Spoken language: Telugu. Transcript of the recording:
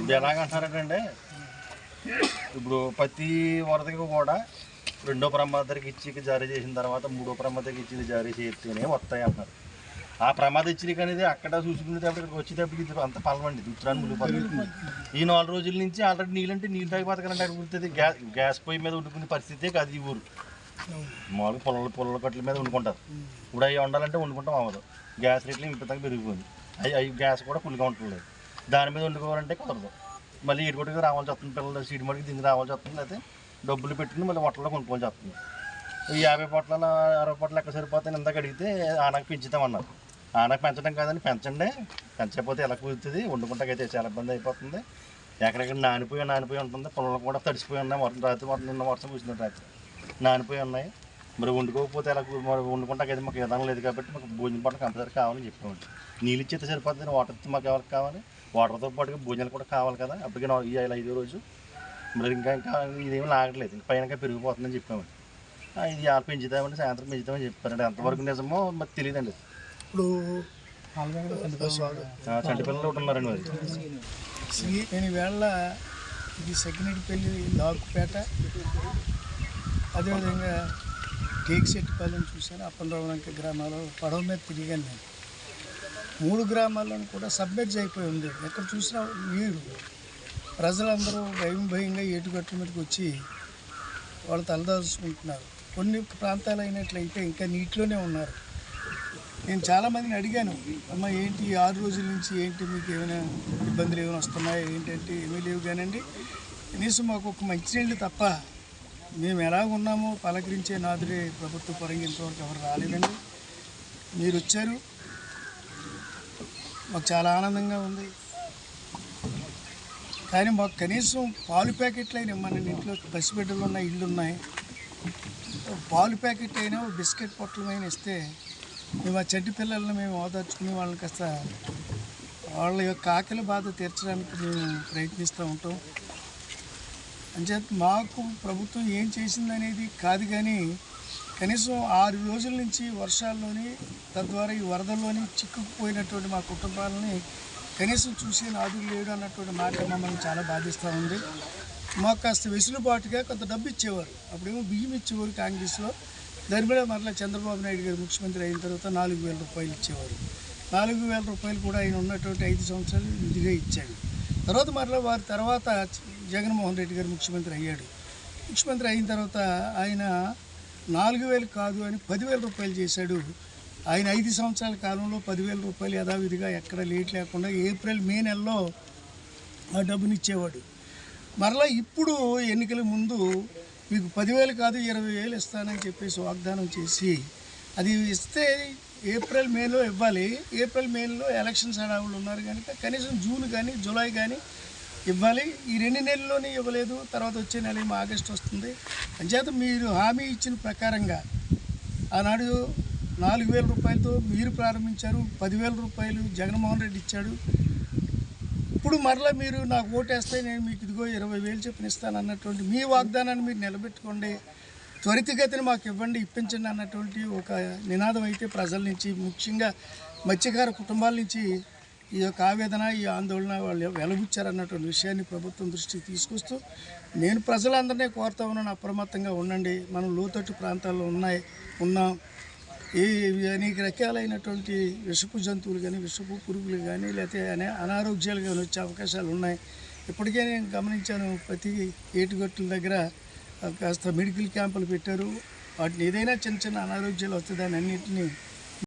ఇది ఎలాగంటారంటే ఇప్పుడు ప్రతి వరదకి కూడా రెండో ప్రమాదానికి ఇచ్చి జారీ చేసిన తర్వాత మూడో ప్రమాదానికి ఇచ్చి జారీ చేస్తేనే వస్తాయి అంటున్నారు ఆ ప్రమాద హెచ్చరిక అనేది అక్కడ చూసుకునేటప్పుడు ఇక్కడికి వచ్చేటప్పటికి ఇది అంత పలవండి ఉత్తరాన్ని మునిగిపోతుంది ఈ నాలుగు రోజుల నుంచి ఆల్రెడీ నీళ్ళంటే నీళ్ళు తాగి బతకాలంటే అక్కడ ఉంటుంది గ్యాస్ గ్యాస్ పొయ్యి మీద వండుకునే పరిస్థితే కాదు ఈ ఊరు. మామూలుగా పొలాల పొలాల కట్ల మీద వండుకుంటారు. ఇప్పుడు అవి వండాలంటే వండుకుంటాం అవ్వదు. గ్యాస్ రేట్లు విపరీతంగా పెరిగిపోయింది. అవి అవి గ్యాస్ కూడా ఫుల్గా ఉంటలేదు దాని మీద వండుకోవాలంటే కుదరదు. మళ్ళీ ఇటుకొట్టుకు రావాల్సి వస్తుంది పిల్లలు సీటు మడికి దిగి రావాల్సి వస్తుంది అయితే డబ్బులు పెట్టుకుని మళ్ళీ హోటల్లో కొనుక్కోవాల్సి వస్తుంది. ఈ యాభై పొట్ల అరవై పొట్లు ఎక్కడ సరిపోతాయని ఇందాక అడిగితే ఆనకు పెంచుతామన్నారు ఆనకు పెంచడం కాదని పెంచండి. పెంచకపోతే ఎలా కుదురుతుంది? వండుకుంటాకైతే చాలా ఇబ్బంది అయిపోతుంది. ఎక్కడెక్కడ నానిపోయి నానిపోయి ఉంటుంది. పొలాలు కూడా తడిసిపోయి ఉన్నాయి. వర్షం రాత్రి వర్షం నిన్న వర్షం కూర్చున్నట్టు రాత్రి. నానిపోయి ఉన్నాయి. మరి వండుకోకపోతే ఎలా మరి వండుకుంటాకైతే మాకు విధానం లేదు కాబట్టి మాకు భోజనం పట్ల కంపల్సరీ కావాలని చెప్పామండి. నీళ్ళు ఇచ్చేస్తే సరిపోతుంది వాటర్ ఇస్తే మాకు ఎవరికి కావాలి? వాటర్తో పాటుగా భోజనాలు కూడా కావాలి కదా. అప్పటికే ఈ ఐదో రోజు. మరి ఇంకా ఇంకా ఇదేమీ లాగట్లేదు. ఇంకా పైన ఇంకా పెరిగిపోతుందని చెప్పామండి. ఆ, ఇది ఆలు పెంచుతామని సాయంత్రం పెంచుతామని చెప్పారండి. ఎంతవరకు నిజమో మరి తెలియదండి ఇప్పుడు ఆ, చంటి పిల్లలు ఒకటి ఉన్నారండి మరి. శ్రీ- నేను వేళ ఇది సెకండరీపల్లి లాకుపేట అదేవిధంగా టేక్సెట్టిపల్లిని చూశాను అప్పలరావులంక గ్రామాలు పడవ మీద తిరిగాను నేను. మూడు గ్రామాలను కూడా సబ్మెర్జ్ అయిపోయి ఉంది. ఎక్కడ చూసినా నీరు ప్రజలందరూ భయం భయంగా ఏటుగట్ల మీదకి వచ్చి వాళ్ళు తలదాచుకుంటున్నారు. కొన్ని ప్రాంతాలు అయినట్లయితే ఇంకా నీటిలోనే ఉన్నారు. నేను చాలామందిని అడిగాను అమ్మ ఏంటి ఆరు రోజుల నుంచి ఏంటి మీకు ఏమైనా ఇబ్బందులు ఏమైనా వస్తున్నాయా? ఏంటంటే ఏమీ లేవు కానండి. కనీసం మాకు ఒక మంచినీళ్ళు తప్ప మేము ఎలా ఉన్నామో పలకరించే నాదుడే ప్రభుత్వ పరంగా ఇంతవరకు ఎవరు రాలేదండి. మీరు వచ్చారు మాకు చాలా ఆనందంగా ఉంది. కానీ మాకు కనీసం పాలు ప్యాకెట్లు అయినా మన ఇంట్లో పసిబిడ్డలు ఉన్నాయి ఇళ్ళు ఉన్నాయి. పాలు ప్యాకెట్ అయినా బిస్కెట్ పొట్లమైనా ఇస్తే మేము ఆ చెడ్డి పిల్లల్ని మేము ఓదార్చుకుని వాళ్ళని కాస్త వాళ్ళ యొక్క ఆకలి బాధ తీర్చడానికి మేము ప్రయత్నిస్తూ ఉంటాం. అంచేత మాకు ప్రభుత్వం ఏం చేసిందనేది కాదు కానీ కనీసం ఆరు రోజుల నుంచి వర్షాల్లోని తద్వారా ఈ వరదల్లోని చిక్కుకుపోయినటువంటి మా కుటుంబాలని కనీసం చూసి నాదులు లేడు అన్నటువంటి మాట మమ్మల్ని చాలా బాధిస్తూ ఉంది. మాకు కాస్త వెసులుబాటుగా కొంత డబ్బు ఇచ్చేవారు అప్పుడేమో బియ్యం ఇచ్చేవారు కాంగ్రెస్లో. దాని మీద మరలా చంద్రబాబు నాయుడు గారు ముఖ్యమంత్రి అయిన తర్వాత నాలుగు వేల రూపాయలు ఇచ్చేవారు. నాలుగు వేల రూపాయలు కూడా ఆయన ఉన్నటువంటి ఐదు సంవత్సరాలు ఇదిగా ఇచ్చాడు. తర్వాత మరలా వారి తర్వాత జగన్మోహన్ రెడ్డి గారు ముఖ్యమంత్రి అయ్యాడు. ముఖ్యమంత్రి అయిన తర్వాత ఆయన నాలుగు వేలు కాదు అని పదివేల రూపాయలు చేశాడు. ఆయన ఐదు సంవత్సరాల కాలంలో పదివేల రూపాయలు యథావిధిగా ఎక్కడ లేట్ లేకుండా ఏప్రిల్ మే నెలలో ఆ డబ్బుని ఇచ్చేవాడు మరలా ఇప్పుడు ఎన్నికల ముందు మీకు పదివేలు కాదు ఇరవై వేలు ఇస్తానని చెప్పేసి వాగ్దానం చేసి అది ఇస్తే ఏప్రిల్ మేలో ఇవ్వాలి. ఏప్రిల్ మేలో ఎలక్షన్స్ హడావులు ఉన్నారు కనుక కనీసం జూన్ కానీ జూలై కానీ ఇవ్వాలి. ఈ రెండు నెలల్లోనే ఇవ్వలేదు. తర్వాత వచ్చే నెల ఏమో ఆగస్ట్ వస్తుంది. అంచేత మీరు హామీ ఇచ్చిన ప్రకారంగా ఆనాడు నాలుగు వేల రూపాయలతో మీరు ప్రారంభించారు. పదివేల రూపాయలు జగన్మోహన్ రెడ్డి ఇచ్చాడు. ఇప్పుడు మరలా మీరు నాకు ఓటేస్తే నేను మీకు ఇదిగో ఇరవై వేలు చెప్పిన ఇస్తాను అన్నటువంటి మీ వాగ్దానాన్ని మీరు నిలబెట్టుకోండి. త్వరితగతిని మాకు ఇవ్వండి ఇప్పించండి అన్నటువంటి ఒక నినాదం అయితే ప్రజల నుంచి ముఖ్యంగా మత్స్యకార కుటుంబాల నుంచి ఈ యొక్క ఆవేదన ఈ ఆందోళన వాళ్ళు వెలబుచ్చారన్నటువంటి విషయాన్ని ప్రభుత్వం దృష్టికి తీసుకొస్తూ నేను ప్రజలందరినీ కోరుతా ఉన్నాను అప్రమత్తంగా ఉండండి. మనం లోతట్టు ప్రాంతాల్లో ఉన్నాయి ఉన్నాం. ఈ అనేక రకాలైనటువంటి విషపు జంతువులు కానీ విషపు పురుగులు కానీ లేకపోతే అనే అనారోగ్యాలు కానీ వచ్చే అవకాశాలు ఉన్నాయి. ఇప్పటికే నేను గమనించాను ప్రతి ఏటుగట్టుల దగ్గర కాస్త మెడికల్ క్యాంపులు పెట్టారు. వాటిని ఏదైనా చిన్న చిన్న అనారోగ్యాలు వస్తే దాన్ని అన్నింటినీ